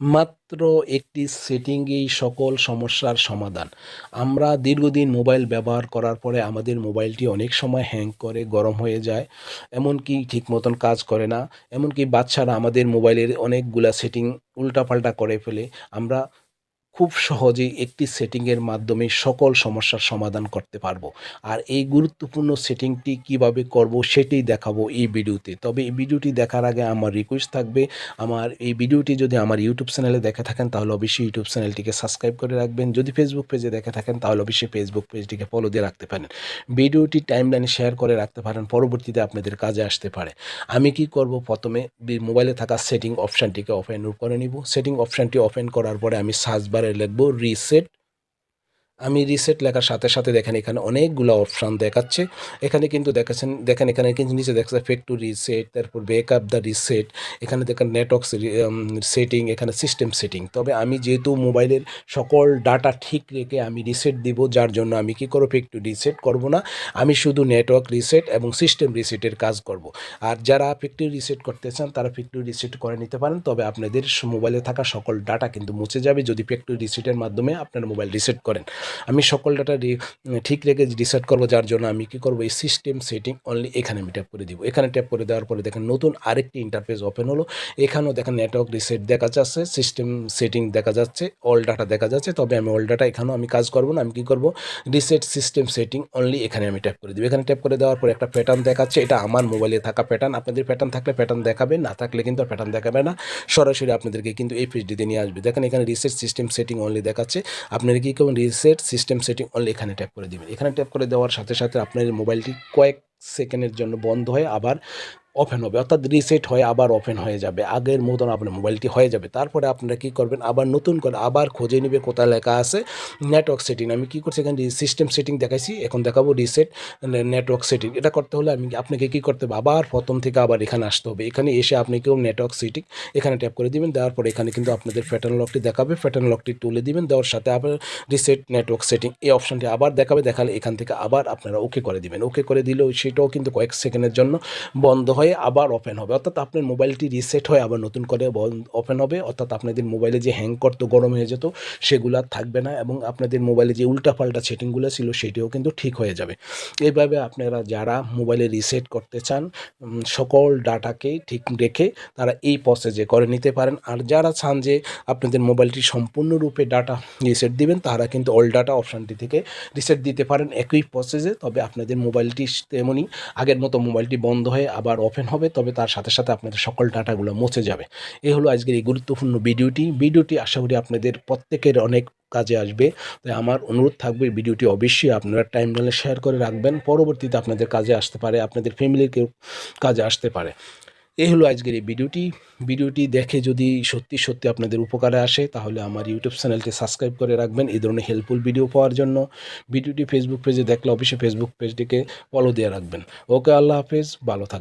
মাত্র একটি সেটিংয়েই সকল সমস্যার সমাধান। আমরা দীর্ঘদিন মোবাইল ব্যবহার করার পরে আমাদের মোবাইলটি অনেক সময় হ্যাং করে, গরম হয়ে যায়। এমনকি ঠিক মতন কাজ করে না। এমনকি বাচ্চারা আমাদের মোবাইলের অনেকগুলা সেটিং উল্টাপাল্টা করে ফেলে। আমরা খুব সহজেই একটি সেটিংয়ের মাধ্যমে সকল সমস্যার সমাধান করতে পারব। আর এই গুরুত্বপূর্ণ সেটিংটি কীভাবে করব সেটাই দেখাবো এই ভিডিওতে। তবে এই ভিডিওটি দেখার আগে আমার রিকোয়েস্ট থাকবে, আমার এই ভিডিওটি যদি আমার ইউটিউব চ্যানেলে দেখে থাকেন, তাহলে অবশ্যই ইউটিউব চ্যানেলটিকে সাবস্ক্রাইব করে রাখবেন। যদি ফেসবুক পেজে দেখে থাকেন, তাহলে অবশ্যই ফেসবুক পেজটিকে ফলো দিয়ে রাখতে পারেন। ভিডিওটি টাইমলাইনে শেয়ার করে রাখতে পারেন, পরবর্তীতে আপনাদের কাজে আসতে পারে। আমি কি করব? প্রথমে মোবাইলে থাকা সেটিং অপশানটিকে ওপেন করে নিব। সেটিং অপশানটি ওপেন করার পরে আমি সার্চ તમારે લગભગ રીસેટ আমি রিসেট লেখার সাথে সাথে দেখেন এখানে অনেকগুলো অপশান দেখাচ্ছে। এখানে কিন্তু দেখাচ্ছেন দেখেন এখানে কিন্তু নিচে দেখাচ্ছে টু রিসেট তারপর ব্যাক আপ দ্য রিসেট এখানে দেখেন নেটওয়ার্ক সেটিং এখানে সিস্টেম সেটিং তবে আমি যেহেতু মোবাইলের সকল ডাটা ঠিক রেখে আমি রিসেট দিব, যার জন্য আমি কি করব? টু রিসেট করব না। আমি শুধু নেটওয়ার্ক রিসেট এবং সিস্টেম রিসেটের কাজ করব। আর যারা ফ্যাক্টরি রিসেট করতে চান, তারা ফ্যাক্টরি রিসেট করে নিতে পারেন। তবে আপনাদের মোবাইলে থাকা সকল ডাটা কিন্তু মুছে যাবে যদি ফ্যাক্টরি রিসেটের মাধ্যমে আপনার মোবাইল রিসেট করেন। আমি সকল ডাটা ঠিক রেখে রিসেট করব, যার জন্য আমি কি করব? এই সিস্টেম সেটিং অনলি এখানে আমি ট্যাপ করে দিব। এখানে ট্যাপ করে দেওয়ার পরে দেখেন নতুন আরেকটি ইন্টারফেস ওপেন হলো। এখানেও দেখেন নেটওয়ার্ক রিসেট দেখা যাচ্ছে সিস্টেম সেটিং দেখা যাচ্ছে অল ডাটা দেখা যাচ্ছে। তবে আমি অল ডাটা এখানেও আমি কাজ করব না, আমি কি করব? রিসেট সিস্টেম সেটিং অনলি এখানে আমি ট্যাপ করে দিব। এখানে ট্যাপ করে দেওয়ার পরে একটা প্যাটার্ন দেখাচ্ছে, এটা আমার মোবাইলে থাকা প্যাটার্ন আপনাদের প্যাটার্ন থাকলে প্যাটার্ন দেখাবে, না থাকলে কিন্তু প্যাটার্ন দেখাবে না। সরাসরি আপনাদেরকে কিন্তু এই পেজটিতে নিয়ে আসবে। দেখেন এখানে রিসেট সিস্টেম সেটিং অনলি দেখাচ্ছে। আপনারা কি করবেন? রিসেট সিস্টেম সেটিং অনলি এখানে ট্যাপ করে দেবেন। এখানে ট্যাপ করে দেওয়ার সাথে সাথে আপনার মোবাইলটি কয়েক সেকেন্ডের জন্য বন্ধ হয়ে আবার ওপেন হবে, অর্থাৎ রিসেট হয়ে আবার ওপেন হয়ে যাবে। আগের মতন আপনার মোবাইলটি হয়ে যাবে। তারপরে আপনারা কী করবেন? আবার নতুন করে আবার খুঁজে নেবে কোথায় লেখা আছে নেটওয়ার্ক সেটিং আমি কী করছি? এখানে সিস্টেম সেটিং দেখাইছি, এখন দেখাবো রিসেট নেটওয়ার্ক সেটিং এটা করতে হলে আমি আপনাকে কী করতে হবে? আবার প্রথম থেকে আবার এখানে আসতে হবে। এখানে এসে আপনি কেউ নেটওয়ার্ক সেটিং এখানে ট্যাপ করে দিবেন, দেওয়ার পরে এখানে কিন্তু আপনাদের প্যাটার্ন লকটি দেখাবে। প্যাটার্ন লকটি তুলে দিবেন, দেওয়ার সাথে আবার রিসেট নেটওয়ার্ক সেটিং এই অপশনটি আবার দেখাবে, দেখালে এখান থেকে আবার আপনারা ওকে করে দিবেন। ওকে করে দিলেও সেটাও কিন্তু কয়েক সেকেন্ডের জন্য বন্ধ হয়ে আবার ওপেন হবে। অর্থাৎ আপনার মোবাইলটি রিসেট হয়ে আবার নতুন করে ওপেন হবে। অর্থাৎ আপনাদের মোবাইলে যে হ্যাং করতো গরম হয়ে যেত, সেগুলো আর থাকবে না এবং আপনাদের মোবাইলে যে উল্টাপাল্টা সেটিংগুলো ছিল, সেটিও কিন্তু ঠিক হয়ে যাবে। এইভাবে আপনারা যারা মোবাইলে রিসেট করতে চান সকল ডাটাকে ঠিক রেখে তারা এই প্রসেসে করে নিতে পারেন। আর যারা চান যে আপনাদের মোবাইলটি সম্পূর্ণরূপে ডাটা রিসেট দিবেন, তারা কিন্তু অল ডাটা অপশানটি থেকে রিসেট দিতে পারেন একই প্রসেসে তবে আপনাদের মোবাইলটি তেমনই আগের মতো মোবাইলটি বন্ধ হয়ে আবার ওপেন হবে, তবে তার সাথে সাথে আপনাদের সকল ডাটাগুলো মুছে যাবে। এই হলো আজকের এই গুরুত্বপূর্ণ ভিডিওটি। ভিডিওটি আশা করি আপনাদের প্রত্যেকের অনেক কাজে আসবে। তাই আমার অনুরোধ থাকবে ভিডিওটি অবশ্যই আপনারা টাইম শেয়ার করে রাখবেন। পরবর্তীতে আপনাদের কাজে আসতে পারে, আপনাদের ফ্যামিলির কেউ কাজে আসতে পারে। এই হলো আজকের এই ভিডিওটি। ভিডিওটি দেখে যদি সত্যি সত্যি আপনাদের উপকারে আসে, তাহলে আমার ইউটিউব চ্যানেলটি সাবস্ক্রাইব করে রাখবেন। এই ধরনের হেল্পফুল ভিডিও পাওয়ার জন্য ভিডিওটি ফেসবুক পেজে দেখলে অবশ্যই ফেসবুক পেজটিকে ফলো দিয়ে রাখবেন। ওকে আল্লাহ হাফেজ, ভালো থাকবেন।